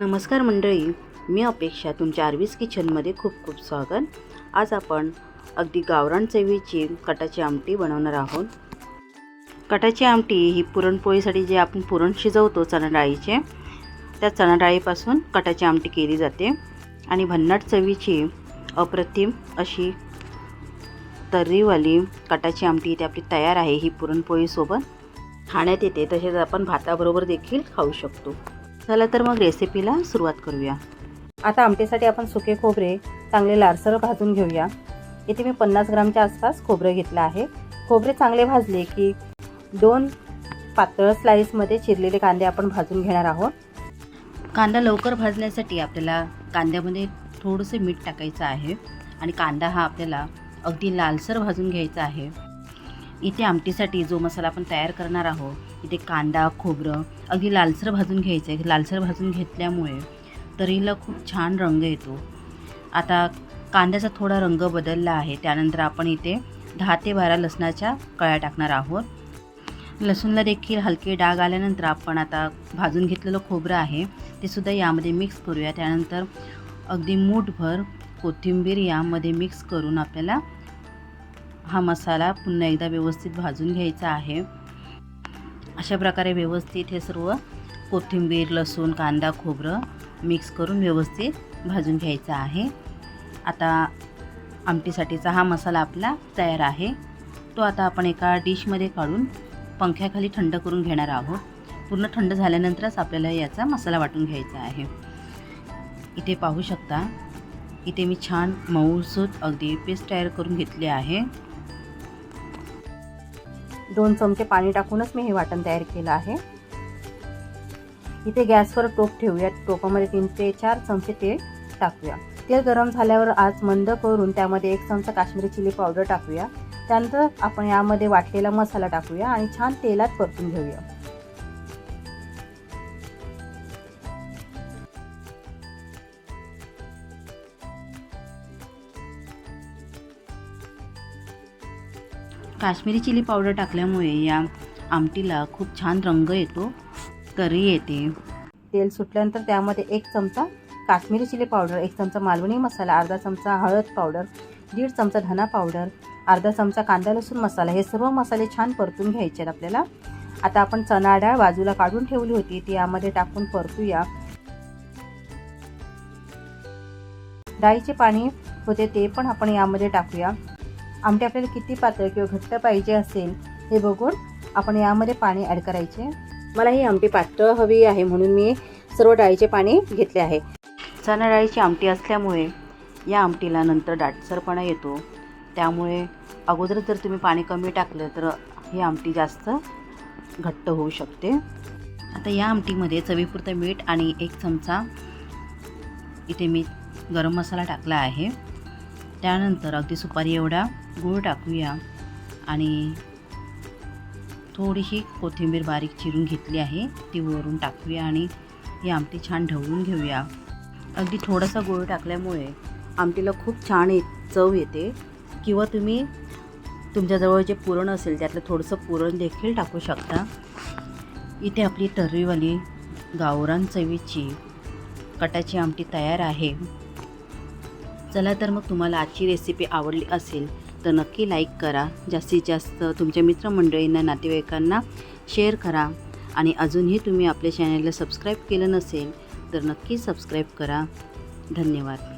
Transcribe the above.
नमस्कार मंडळी मी अपेक्षा तुमच्या आर्वीस किचनमध्ये खूप खूप स्वागत. आज आपण अगदी गावरान चवीची कटाची आमटी बनवणार आहोत. कटाची आमटी ही पुरणपोळीसाठी जे आपण पुरण शिजवतो चणाडाळीचे त्या चणाडाळीपासून कटाची आमटी केली जाते. आणि भन्नाट चवीची अप्रतिम अशी तर्रीवाली कटाची आमटी इथे आपली तयार आहे ही पुरणपोळीसोबत. खाण्यात येते तसेच आपण भाताबरोबर देखील खाऊ शकतो. चला तर मग रेसिपीला सुरुवात करूया. आता आमटीसाठी आपण सुके खोबरे चांगले लालसर भाजून घेऊया. इथे मी पन्नास ग्रामच्या आसपास खोबरं घेतलं आहे. खोबरे चांगले भाजले की दोन पातळ स्लाईसमध्ये चिरलेले कांदे आपण भाजून घेणार आहोत. कांदा लवकर भाजण्यासाठी आपल्याला कांद्यामध्ये थोडंसं मीठ टाकायचं आहे. आणि कांदा हा आपल्याला अगदी लालसर भाजून घ्यायचा आहे. इथे आमटीसाठी जो मसाला आपण तयार करणार आहोत इथे कांदा खोबरं अगदी लालसर भाजून घ्यायचं आहे. लालसर भाजून घेतल्यामुळे तरीला खूप छान रंग येतो. आता कांद्याचा थोडा रंग बदलला आहे. त्यानंतर आपण इथे दहा ते बारा लसणाच्या कळ्या टाकणार आहोत. लसूणला देखील हलके डाग आल्यानंतर आपण आता भाजून घेतलेलं खोबरं आहे ते सुद्धा यामध्ये मिक्स करूया. त्यानंतर अगदी मूठभर कोथिंबीर यामध्ये मिक्स करून आपल्याला हा मसाला पुन्हा एकदा व्यवस्थित भाजून घ्यायचा आहे. अशा प्रकारे व्यवस्थित हे सर्व कोथिंबीर लसूण कांदा खोबरं मिक्स करून व्यवस्थित भाजून घ्यायचा आहे. आता आमटीसाठीचा हा मसाला आपला तयार आहे. तो आता आपण एका डिशमध्ये काढून पंख्याखाली थंड करून घेणार आहोत. पूर्ण थंड झाल्यानंतरच आपल्याला याचा मसाला वाटून घ्यायचा आहे. इथे पाहू शकता इथे मी छान मऊसूत अगदी पेस्ट तयार करून घेतली आहे. दोन चमचे पाणी टाकूनच मी हे वाटण तयार केलं आहे. इथे गॅसवर टोप ठेवूया टोपामध्ये तीन ते चार चमचे तेल टाकूया. तेल गरम झाल्यावर आज मंद करून त्यामध्ये एक चमचा काश्मीरी चिली पावडर टाकूया. त्यानंतर आपण यामध्ये वाटलेला मसाला टाकूया आणि छान तेलात परतून घेऊया. काश्मीरी चिली पावडर टाकल्यामुळे या आमटीला खूप छान रंग येतो करी येते. तेल सुटल्यानंतर त्यामध्ये एक चमचा काश्मीरी चिली पावडर एक चमचा मालवणी मसाला अर्धा चमचा हळद पावडर दीड चमचा धना पावडर अर्धा चमचा कांदा लसूण मसाला हे सर्व मसाले छान परतून घ्यायचे आहेत आपल्याला. आता आपण चणा डाळ बाजूला काढून ठेवली होती ती यामध्ये टाकून परतूया. डाळीचे पाणी होते ते पण आपण यामध्ये टाकूया. आमटी आपल्याला किती पातळ किंवा घट्ट पाहिजे असेल हे बघून आपण यामध्ये पाणी ॲड करायचे. मला ही आमटी पातळ हवी आहे म्हणून मी सर्व डाळीचे पाणी घेतले आहे. चणा डाळीची आमटी असल्यामुळे या आमटीला नंतर दाटसरपणा येतो. त्यामुळे अगोदर जर तुम्ही पाणी कमी टाकलं तर ही आमटी जास्त घट्ट होऊ शकते. आता या आमटीमध्ये चवीपुरतं मीठ आणि एक चमचा इथे मी गरम मसाला टाकला आहे. त्यानंतर अगदी सुपारी एवढा गूळ टाकूया आणि थोडीशी कोथिंबीर बारीक चिरून घेतली आहे ती वरून टाकूया आणि ही आमटी छान ढवळून घेऊया. अगदी थोडासा गूळ टाकल्यामुळे आमटीला खूप छान ये चव येते. किंवा तुम्ही तुमच्याजवळ जे पुरण असेल त्यातलं थोडंसं पुरण देखील टाकू शकता. इथे आपली तर्रीवाली गावरान चवीची कटाची आमटी तयार आहे. चला तर मग तुम्हाला आजची रेसिपी आवडली असेल तर नक्की लाईक करा. जास्तीत जास्त तुमच्या मित्रमंडळींना नातेवाईकांना शेअर करा. आणि अजूनही तुम्ही आपल्या चॅनलला सबस्क्राईब केलं नसेल तर नक्की सबस्क्राईब करा. धन्यवाद.